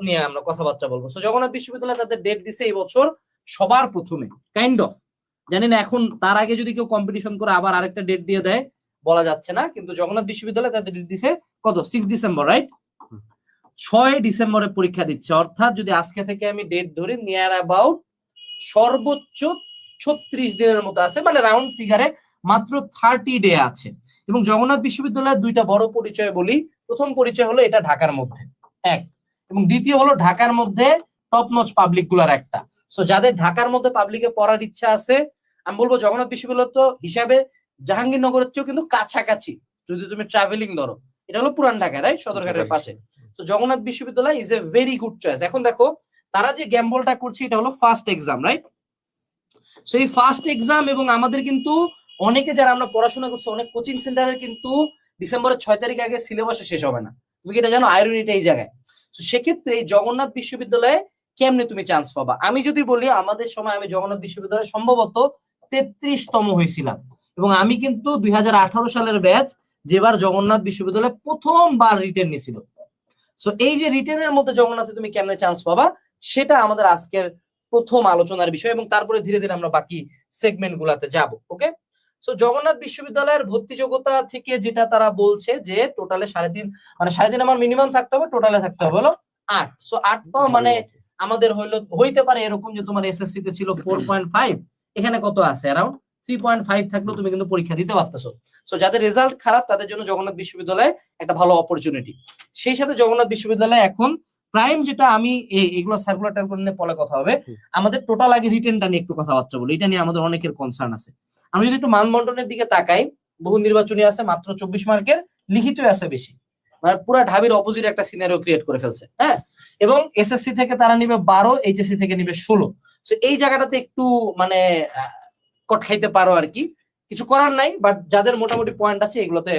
নিয়ে আমরা কথাবার্তা বলব। জগন্নাথ বিশ্ববিদ্যালয় তাদের ডেট দিছে এই বছর সবার প্রথমে কাইন্ড অফ জানি না, এখন তার আগে যদি কেউ কম্পিটিশন করে আবার আরেকটা ডেট দিয়ে দেয়, বলা যাচ্ছে না, কিন্তু জগন্নাথ বিশ্ববিদ্যালয় তাদের ডেট দিছে কত? সিক্স ডিসেম্বর রাইট ছয় ডিসেম্বরে পরীক্ষা দিচ্ছে। অর্থাৎ যদি আজকে থেকে আমি ডেট ধরি নিয়ার অ্যাবাউট সর্বোচ্চ ছত্রিশ দিনের মতো আছে মানে রাউন্ড ফিগারে মাত্র থার্টি ডে আছে। এবং জগন্নাথ বিশ্ববিদ্যালয়ের দুইটা বড় পরিচয় বলি। প্রথম পরিচয় হলো এটা ঢাকার মধ্যে। এক এবং দ্বিতীয় হলো ঢাকার মধ্যে টপ নচ পাবলিকগুলার একটা। সো যাদের ঢাকার মধ্যে পাবলিকে পড়ার ইচ্ছা আছে আমি বলব জগন্নাথ বিশ্ববিদ্যালয় তো হিসাবে জাহাঙ্গীরনগরের চেয়েও কিন্তু কাছাকাছি। যদি তুমি ট্রাভেলিং ধরো এটা হলো পুরান ঢাকা রাইট সদরঘাটের পাশে। তো জগন্নাথ বিশ্ববিদ্যালয় is a very good choice এখন দেখো তারা যে গ্যাম্বলটা করছে এটা হলো ফার্স্ট এক্সাম রাইট সো এই ফার্স্ট এক্সাম এবং আমাদের কিন্তু অনেকে যারা আমরা পড়াশোনা করছি অনেক কোচিং সেন্টারের কিন্তু ডিসেম্বরের ছয় তারিখ আগে সিলেবাসে শেষ হবে না। তুমি কি এটা জানো? আয়রনিটা এই জায়গায়। সেক্ষেত্রে এই জগন্নাথ বিশ্ববিদ্যালয়ে কেমনে তুমি চান্স পাবা? আমি যদি বলি, আমাদের সময় আমি জগন্নাথ বিশ্ববিদ্যালয়ে সম্ভবত তেত্রিশতম হয়েছিলাম। এবং আমি কিন্তু দুই হাজার আঠারো সালের ব্যাচ যেবার জগন্নাথ বিশ্ববিদ্যালয়ে প্রথমবার রিটেন নিয়েছিল। সো এই যে রিটেনের মধ্যে জগন্নাথে তুমি কেমনে চান্স পাবা, সেটা আমাদের আজকের প্রথম আলোচনার বিষয় এবং তারপরে ধীরে ধীরে আমরা বাকি সেগমেন্ট গুলাতে যাব ওকে সো জগন্নাথ বিশ্ববিদ্যালয়ের ভর্তি যোগ্যতা থেকে যেটা তারা বলছে যে টোটালে সাড়ে তিন মানে সাড়ে তিন আমার মিনিমাম থাকতে হবে টোটালে থাকতে হবে হলো আট। সো আট পাওয়া মানে আমাদের হইল হইতে পারে এরকম যে তোমার এসএসসি তে ছিল ফোর পয়েন্ট ফাইভ এখানে কত আছে? অ্যারাউন্ড থ্রি পয়েন্ট ফাইভ থাকলেও তুমি কিন্তু পরীক্ষা দিতে পারতেছো। সো যাদের রেজাল্ট খারাপ তাদের জন্য জগন্নাথ বিশ্ববিদ্যালয় একটা ভালো অপরচুনিটি সেই সাথে জগন্নাথ বিশ্ববিদ্যালয় এখন প্রাইম যেটা আমি এগুলো সার্কুলার টার্কুলার নিয়ে পরে কথা হবে। আমাদের টোটাল আগে রিটেনটা নিয়ে একটু কথাবার্তা বলি এটা নিয়ে আমাদের অনেকের কনসার্ন আছে। আমি যদি একটু মানবন্টনের দিকে তাকাই বহু নির্বাচনী আছে মাত্র চব্বিশ মার্কের লিখিত আছে বেশি। মানে পুরো ঢাবির অপোজিট একটা সিনারিও ক্রিয়েট করে ফেলছে হ্যাঁ? এবং এসএসসি থেকে তারা নিবে বারো এইচএসসি থেকে নিবে ষোলো। তো এই জায়গাটাতে একটু মানে কট খাইতে পারো আর কি। কিছু করার নাই বাট যাদের মোটামুটি পয়েন্ট আছে এগুলোতে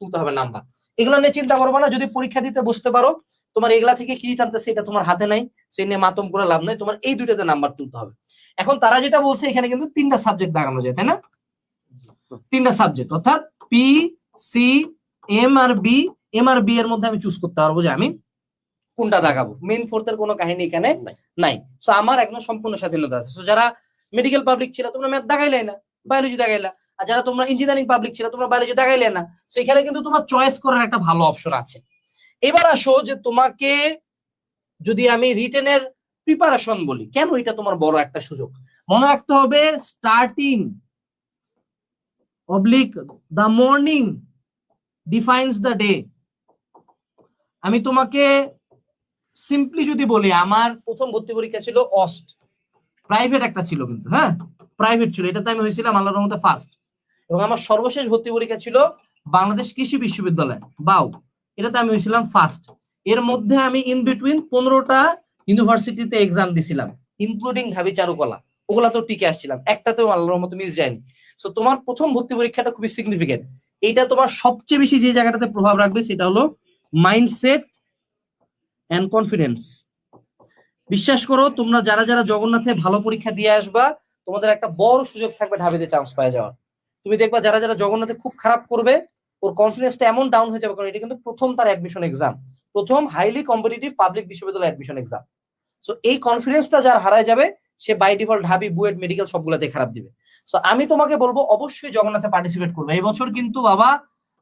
তুলতে হবে নাম্বার এগুলো নিয়ে চিন্তা করব না যদি পরীক্ষা দিতে বসতে পারো তোমার এগুলা থেকে কি টানতেছে এটা তোমার হাতে নাই সেই নিয়ে মাতম করে লাভ নাই তোমার এই দুইটাতে নাম্বার তুলতে হবে। এখন তারা যেটা বলছে এখানে কিন্তু তিনটা সাবজেক্ট দাগানো যায় তাই না? তিনটা সাবজেক্ট অর্থাৎ পি সি এম আর বি এম আর বি এর মধ্যে আমি চুজ করতে পারব যে আমি কোনটা দাগাবো মেইন ফোর্থের কোনো কাহিনী এখানে নাই। সো আমার একদম সম্পূর্ণ স্বাধীনতা আছে। সো যারা মেডিকেল পাবলিক ছিল তোমরা ম্যাথ দেখাইলে না বায়োলজি দেখাইলা। আর যারা তোমরা ইঞ্জিনিয়ারিং পাবলিক ছিল, তোমরা বায়োলজি দেখাইলে না, সেখানে কিন্তু তোমার চয়েস করার একটা ভালো অপশন আছে। এবার আসো যে তোমাকে যদি আমি রিটেনের প্রিপারেশন বলি, কেন এটা তোমার বড় একটা সুযোগ? মনে রাখতে হবে starting oblique the morning defines the day আমি তোমাকে সিম্পলি যদি বলি, আমার প্রথম ভর্তি পরীক্ষা ছিল অস্ট। প্রাইভেট একটা ছিল কিন্তু হ্যাঁ? প্রাইভেট ছিল, এটাতে আমি হয়েছিলাম, আল্লাহর মধ্যে ফার্স্ট এবং আমার সর্বশেষ ভর্তি পরীক্ষা ছিল বাংলাদেশ কৃষি বিশ্ববিদ্যালয়, বাউ। এটাতে আমি হয়েছিলাম ফার্স্ট এর মধ্যে আমি ইন বিটুইন পনেরোটা ইউনিভার্সিটিতে এক্সাম দিছিলাম ইনক্লুডিং ঢাবি চারুকলা। ওগুলা তো টিকে আসছিলাম। একটাতেও আল্লাহর মতো মিস যায়নি। সো তোমার প্রথম ভর্তি পরীক্ষাটা খুবই সিগনিফিকেন্ট এইটা তোমার সবচেয়ে বেশি যে জায়গাটাতে প্রভাব রাখবে সেটা হলো মাইন্ডসেট অ্যান্ড কনফিডেন্স বিশ্বাস করো, তোমরা যারা যারা জগন্নাথে ভালো পরীক্ষা দিয়ে আসবা, তোমাদের একটা বড় সুযোগ থাকবে ঢাবিতে চান্স পাওয়া যাওয়ার। তুমি দেখবা যারা যারা জগন্নাথে খুব খারাপ করবে, ওর কনফিডেন্সটা এমন ডাউন হয়ে যাবে কারণ এটা কিন্তু প্রথম তার অ্যাডমিশন এক্সাম প্রথম হাইলি কম্পিটিটিভ পাবলিক বিশ্ববিদ্যালয় অ্যাডমিশন এক্সাম সো এই কনফিডেন্সটা যার হারায় যাবে, সে বাই ডিফল্ট ঢাবি, বুয়েট মেডিকেল সবগুলোতে খারাপ দিবে। সো আমি তোমাকে বলব, অবশ্যই জগন্নাথে পার্টিসিপেট করবে। এই বছর কিন্তু বাবা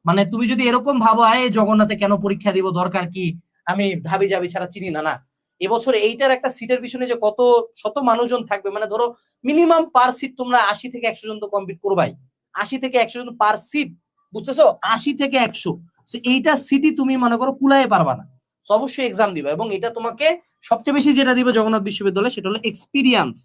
মানে তুমি যদি এরকম ভাবো, আয়, জগন্নাথে কেন পরীক্ষা দিব, দরকার কি? আমি ঢাবি যাবি ছাড়া চিনি না না। এবছর এইটার একটা সিটের পিছনে যে কত শত মানুষজন থাকবে মানে ধরো মিনিমাম পার সিট তোমরা আশি থেকে একশো জন তো কমপ্লিট করবাই। আশি থেকে একশো জন পার সিট বুঝতেছো? আশি থেকে একশো। এইটা সিটি তুমি মনে করো কুলায় পারবা না। অবশ্যই এক্সাম দিবা এবং এটা তোমাকে সবচেয়ে বেশি যেটা দিবে জগন্নাথ বিশ্ববিদ্যালয়, সেটা হলো এক্সপিরিয়েন্স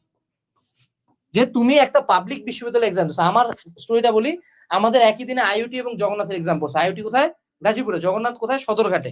যে তুমি একটা পাবলিক বিশ্ববিদ্যালয় এক্সাম দিচ্ছ আমার স্টোরিটা বলি, আমাদের একই দিনে আইওটি এবং জগন্নাথের এক্সাম পড়ছে। আইওটি কোথায়? গাজীপুরে। জগন্নাথ কোথায়? সদরঘাটে।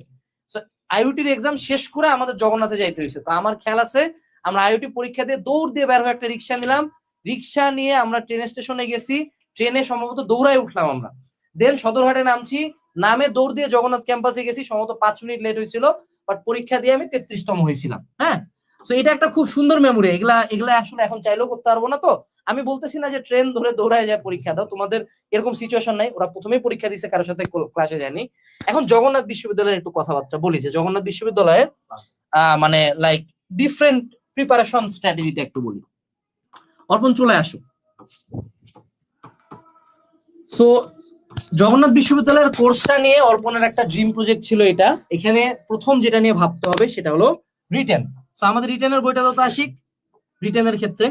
আইওটির এক্সাম শেষ করে আমাদের জগন্নাথে যাইতে হয়েছে। তো আমার খেয়াল আছে, আমরা আইওটি পরীক্ষা দিয়ে দৌড় দিয়ে বের হয়ে একটা রিক্সা নিলাম। রিক্সা নিয়ে আমরা ট্রেন স্টেশনে গেছি। ট্রেনে সম্ভবত দৌড়ায় উঠলাম আমরা। দেন সদরহাটে নামছি, নামে দৌড় দিয়ে জগন্নাথ ক্যাম্পাসে গেছি, সম্ভবত পাঁচ মিনিট লেট হয়েছিল বাট পরীক্ষা দিয়ে আমি তেত্রিশতম হয়েছিলাম হ্যাঁ? তো এটা একটা খুব সুন্দর মেমোরি এগুলা এগুলা আসলে এখন চাইলেও করতে পারব না তো। আমি বলতেছি না যে ট্রেন ধরে দৌড়ায় যায় পরীক্ষা দাও তোমাদের এরকম সিচুয়েশন নাই, ওরা প্রথমেই পরীক্ষা দিছে কারোর সাথে ক্লাসে যায়নি। এখন জগন্নাথ বিশ্ববিদ্যালয়ের একটু কথাবার্তা বলি যে, জগন্নাথ বিশ্ববিদ্যালয়ের মানে লাইক ডিফারেন্ট প্রিপারেশন স্ট্র্যাটেজিটা একটু বলি। অর্পণ, চলে আসো। সো জগন্নাথ বিশ্ববিদ্যালয়ের কোর্সটা নিয়ে অর্পণের একটা ড্রিম প্রজেক্ট ছিল এটা। এখানে প্রথম যেটা নিয়ে ভাবতে হবে সেটা হলো রিটেন সো আমাদের রিটেনের বইটা তো আশিক? রিটেনের ক্ষেত্রে।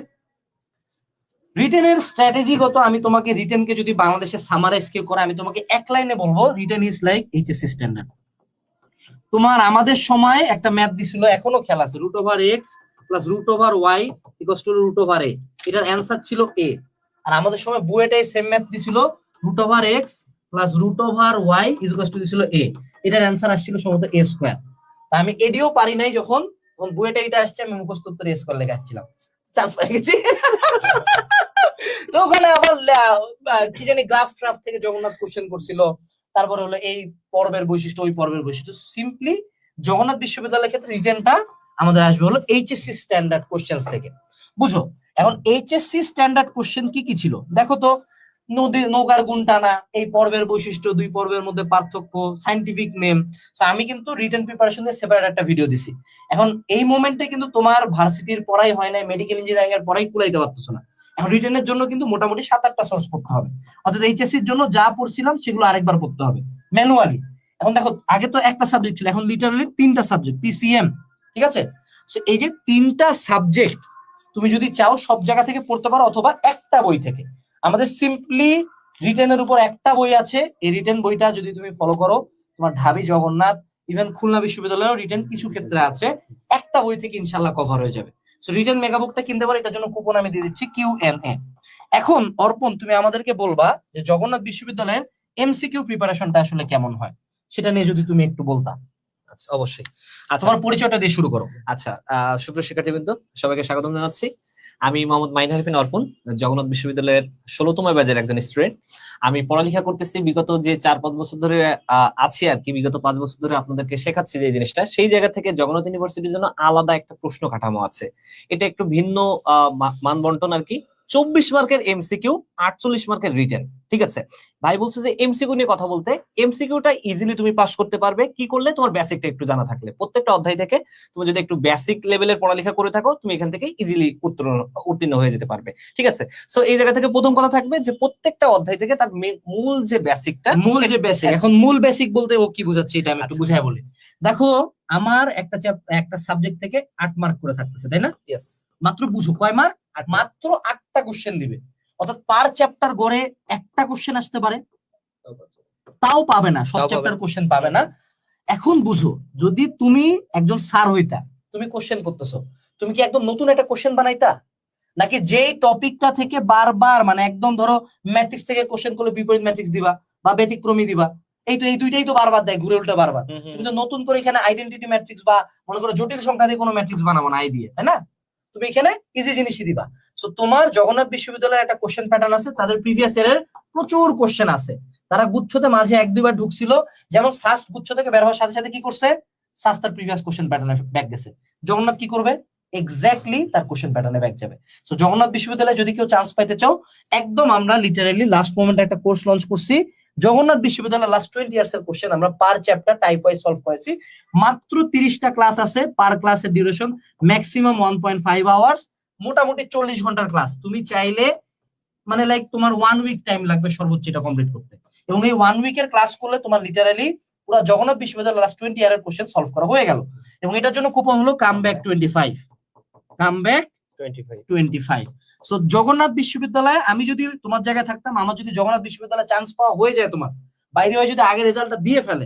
রিটেনের স্ট্র্যাটেজিগত আমি তোমাকে রিটেনকে যদি বাংলাদেশে সামারাইজ কেউ করে, আমি তোমাকে এক লাইনে বলব written is like HSC standard তোমার আমাদের সময় একটা ম্যাথ দিছিল, এখনও খেলা আছে root over x plus root over y equals two root over a এটার অ্যান্সার ছিল এ আর আমাদের সময় বুয়েটাই সেম ম্যাথ দিছিল root over x plus root over y is two দিছিল এ এটার অ্যান্সার আসছিল সম্ভবত এ স্কোয়ার তা আমি এডিও পারি নাই যখন, তখন বুয়েটা এটা আসছে, আমি মুখস্থ উত্তর এ স্কোয়ার লেখা আসছিলাম। চান্স পেয়ে গেছি। তো ওখানে আবার কি জানি গ্রাফ ট্রাফ থেকে জগন্নাথ কোশ্চেন করছিল। তারপরে হলো এই পর্বের বৈশিষ্ট্য, ওই পর্বের বৈশিষ্ট্য। সিম্পলি জগন্নাথ বিশ্ববিদ্যালয়ের ক্ষেত্রে রিটেনটা আমাদের আসবে হলো এইচএসসি স্ট্যান্ডার্ড কোশ্চেন্স থেকে। বুঝো? এখন এইচএসসি স্ট্যান্ডার্ড কোশ্চেন কি কি ছিল? দেখো তো নদীর নৌকার গুণ টানা এই পর্বের বৈশিষ্ট্য, দুই পর্বের মধ্যে পার্থক্য সাইন্টিফিক নেম আমি কিন্তু রিটার্ন প্রিপারেশন দিয়ে সেপারেট একটা ভিডিও দিছি। এখন এই মোমেন্টে কিন্তু তোমার ভার্সিটির পড়াই হয় না মেডিকেল ইঞ্জিনিয়ারিং এর পড়াই কুলাইতে পারতেছো না। এখন রিটেনের জন্য কিন্তু মোটামুটি সাত আটটা সোর্স পড়তে হবে। অর্থাৎ এইচএসসির জন্য যা পড়ছিলাম, সেগুলো আরেকবার পড়তে হবে। ম্যানুয়ালি এখন দেখো, আগে তো একটা সাবজেক্ট ছিল, এখন লিটারালি তিনটা সাবজেক্ট পিসিএম ঠিক আছে? এই যে তিনটা সাবজেক্ট তুমি যদি চাও সব জায়গা থেকে পড়তে পারো, অথবা একটা বই থেকে। আমাদের সিম্পলি রিটেনের উপর একটা বই আছে। এই রিটেন বইটা যদি তুমি ফলো করো তোমার ঢাবি জগন্নাথ ইভেন খুলনা বিশ্ববিদ্যালয়েও রিটেন কিছু ক্ষেত্রে আছে। একটা বই থেকে ইনশাল্লাহ কভার হয়ে যাবে। সো রিটেন মেগাবুকটা কিনতে পারো এটার জন্য কুপন আমি দিয়ে দিচ্ছি কিউ এন এ এখন অর্পণ তুমি আমাদেরকে বলবা যে জগন্নাথ বিশ্ববিদ্যালয়ের এমসিকিউ প্রিপারেশনটা আসলে কেমন হয়? সেটা নিয়ে যদি তুমি একটু বলতা। আচ্ছা অবশ্যই। আচ্ছা। তোমার পরিচয়টা দিয়ে শুরু করো। আচ্ছা আহ, সুপ্রিয় শিক্ষার্থীবৃন্দ সবাইকে স্বাগতম জানাচ্ছি। আমি মোহাম্মদ মাইদ হারিফিন অর্পণ জগন্নাথ বিশ্ববিদ্যালয়ের ষোলতম ব্যাচের একজন স্টুডেন্ট। আমি পড়ালেখা করতেছি বিগত যে চার পাঁচ বছর ধরে আছি আর কি বিগত পাঁচ বছর ধরে আপনাদেরকে শেখাচ্ছি যে জিনিসটা। সেই জায়গা থেকে জগন্নাথ ইউনিভার্সিটির জন্য আলাদা একটা প্রশ্ন কাঠামো আছে। এটা একটু ভিন্ন আহ, মা- মান বন্টন আর কি। চব্বিশ মার্কের এমসিকিউ আটচল্লিশ মার্কের রিটেন ঠিক আছে? ভাই বলছে যে এমসিকিউ নিয়ে কথা বলতে এমসিকিউটা ইজিলি তুমি পাস করতে পারবে। কি করলে? তোমার বেসিকটা একটু জানা থাকলে। প্রত্যেকটা অধ্যায় থেকে তুমি যদি একটু বেসিক লেভেলের পড়ালেখা করে থাকো তুমি এখান থেকে ইজিলি উত্তীর্ণ উত্তীর্ণ হয়ে যেতে পারবে ঠিক আছে? সো এই জায়গা থেকে প্রথম কথা থাকবে যে প্রত্যেকটা অধ্যায় থেকে তার মূল যে বেসিকটা মূল যে বেসিক এখন মূল বেসিক বলতে ও কি বোঝাচ্ছে এটা আমি একটু আচ্ছা। বুঝাই বলি। দেখো আমার একটা একটা সাবজেক্ট থেকে আট মার্ক করে থাকতেছে তাই না? মাত্র বুঝো কয় মার্ক মাত্র আটটা কোশ্চেন দিবে। অর্থাৎ পার চ্যাপ্টার গড়ে একটা কোশ্চেন আসতে পারে। তাও পাবে। না সব চ্যাপ্টার কোশ্চেন পাবে না। এখন বুঝো যদি তুমি একজন স্যার হইতা তুমি কোশ্চেন করতেছো তুমি কি একদম নতুন একটা কোশ্চেন বানাইতা? নাকি যেই টপিকটা থেকে বারবার মানে একদম ধরো ম্যাট্রিক্স থেকে কোশ্চেন করলে বিপরীত ম্যাট্রিক্স দিবা বা ব্যতিক্রমী দিবা এই তো এই দুইটাই তো বারবার দেয় ঘুরে উল্টা বারবার। তুমি তো নতুন করে এখানে আইডেন্টিটি ম্যাট্রিক্স বা মনে করো জটিল সংখ্যা দিয়ে কোনো ম্যাট্রিক্স বানাবো না আই দিয়ে তাই না? তুমি এখানে ইজি জিনিসই দিবা। সো তোমার জগন্নাথ বিশ্ববিদ্যালয়ের একটা কোশ্চেন প্যাটার্ন আছে, তাদের প্রিভিয়াস ইয়ারের প্রচুর কোশ্চেন আছে। তারা গুচ্ছতে মাঝে এক দুইবার ঢুকছিল, যেমন সাস্ট গুচ্ছ থেকে বের হওয়ার সাথে সাথে কি করছে? সাস্ট তার প্রিভিয়াস কোশ্চেন প্যাটার্নে ব্যাক গেছে। জগন্নাথ কি করবে? এক্স্যাক্টলি তার কোশ্চেন প্যাটার্নে ব্যাক যাবে। সো জগন্নাথ বিশ্ববিদ্যালয়ে যদি কেউ চান্স পাইতে চাও, একদম আমরা লিটারালি লাস্ট মোমেন্টে একটা কোর্স লঞ্চ করছি। জগন্নাথ বিশ্ববিদ্যালয় লাস্ট টোয়েন্টি ইয়ার্স এর কোশ্চেন আমরা per chapter type wise solve করেছি। মাত্র তিরিশটা ক্লাস আছে পার ক্লাসের duration maximum one point five hours মোটামুটি চল্লিশ ঘণ্টার ক্লাস তুমি চাইলে মানে লাইক তোমার ওয়ান উইক টাইম লাগবে সর্বোচ্চ এটা কমপ্লিট করতে। এবং এই ওয়ান উইকের ক্লাস করলে তোমার লিটারালি পুরো জগন্নাথ বিশ্ববিদ্যালয় লাস্ট টোয়েন্টি ইয়ারের কোশ্চেন সলভ করা হয়ে গেল। এবং এটার জন্য কুপন হলো come back twenty five come back twenty five twenty five so Jagannath বিশ্ববিদ্যালয়ে আমি যদি তোমার জায়গায় থাকতাম, আমার যদি জগন্নাথ বিশ্ববিদ্যালয়ে চান্স পাওয়া হয়ে যায় তোমার বাইরে হয়ে যদি আগে রেজাল্টটা দিয়ে ফেলে,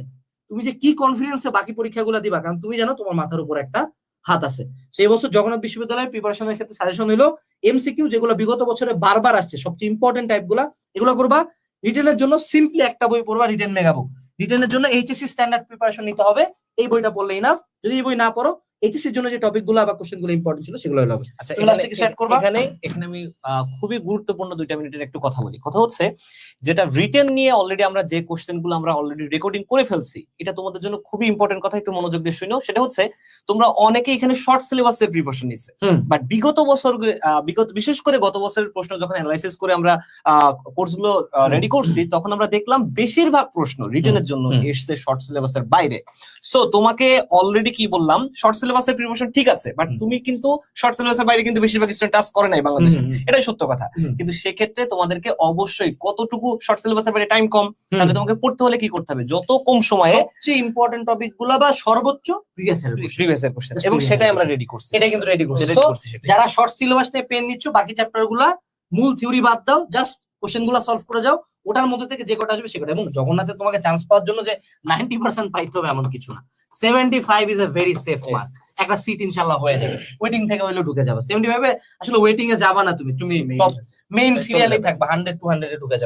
তুমি যে কি কনফিডেন্সে বাকি পরীক্ষাগুলো দিবা? কারণ তুমি জানো তোমার মাথার উপর একটা হাত আছে। সেই বছর জগন্নাথ বিশ্ববিদ্যালয়ের প্রিপারেশনের ক্ষেত্রে সাজেশন হলো এমসিকিউ যেগুলো বিগত বছরে বারবার আসছে, সবচেয়ে ইম্পর্টেন্ট টাইপগুলো এগুলো করবা। রিটেনের জন্য সিম্পলি একটা বই পড়বা রিটেন মেগা বুক রিটেনের জন্য এইচএসসি স্ট্যান্ডার্ড প্রিপারেশন নিতে হবে, এই বইটা পড়লে ইনাফ যদি এই বই না পড়ো এইচএসসি জন্য যে টপিকগুলো বা কোশ্চেনগুলো ইম্পর্টেন্ট ছিল সেগুলো হবে আচ্ছা এখানে কিছু add করবা? এখানে এখানে আমি খুবই গুরুত্বপূর্ণ দুইটা মিনিটের একটু কথা বলি। কথা হচ্ছে যেটা রিটেন নিয়ে অলরেডি আমরা যে কোশ্চেনগুলো আমরা অলরেডি রেকর্ডিং করে ফেলছি এটা তোমাদের জন্য খুবই ইম্পর্টেন্ট কথা একটু মনোযোগ দিয়ে শুনো সেটা হচ্ছে তোমরা অনেকে এখানে শর্ট সিলেবাসের প্রিপারেশন নিচ্ছে বাট বিগত বছর বিগত বিশেষ করে গত বছরের প্রশ্ন যখন অ্যানালাইসিস করে আমরা কোর্সগুলো রেডি করছি তখন আমরা দেখলাম বেশিরভাগ প্রশ্ন রিটেনের জন্য। এসছে শর্ট সিলেবাসের বাইরে। সো তোমাকে অলরেডি কি বললাম? শর্ট সিলেবাস সিলেবাসের প্রিপারেশন ঠিক আছে বাট তুমি কিন্তু শর্ট সিলেবাসের বাইরে কিন্তু বেশিরভাগ স্টুডেন্ট টাচ করে নাই বাংলাদেশে। এটাই সত্য কথা। কিন্তু সেক্ষেত্রে তোমাদেরকে অবশ্যই কতটুকু শর্ট সিলেবাসের বাইরে টাইম কম তাহলে তোমাকে পড়তে হলে কি করতে হবে? যত কম সময়ে সবচেয়ে ইম্পর্টেন্ট টপিকগুলা বা সর্বোচ্চ প্রিভিয়াস প্রিভিয়াস কোশ্চেন এবং সেটাই আমরা রেডি করছি। এটা কিন্তু রেডি করছে। করছি যারা শর্ট সিলেবাস নিয়ে পেন নিচ্ছ বাকি চ্যাপ্টারগুলা মূল থিওরি বাদ দাও জাস্ট কোশ্চেনগুলা সলভ করে যাও। ওটার মধ্যে থেকে যে কটা আসবে সে কটা। এবং জগন্নাথে তোমাকে চান্স পাওয়ার জন্য যে নাইনটি পার্সেন্ট পাইতে হবে এমন কিছু না। Seventy five is a very safe mark একটা সিট ইনশাল্লাহ হয়ে যাবে। ওয়েটিং থেকে হইলেও ঢুকে যাবে। সেভেন্টি ফাইভে আসলে ওয়েটিং এ যাবা না তুমি। তুমি মেইন সিরিয়ালে। থাকবা হান্ড্রেড টু হান্ড্রেডে ঢুকে যাবে।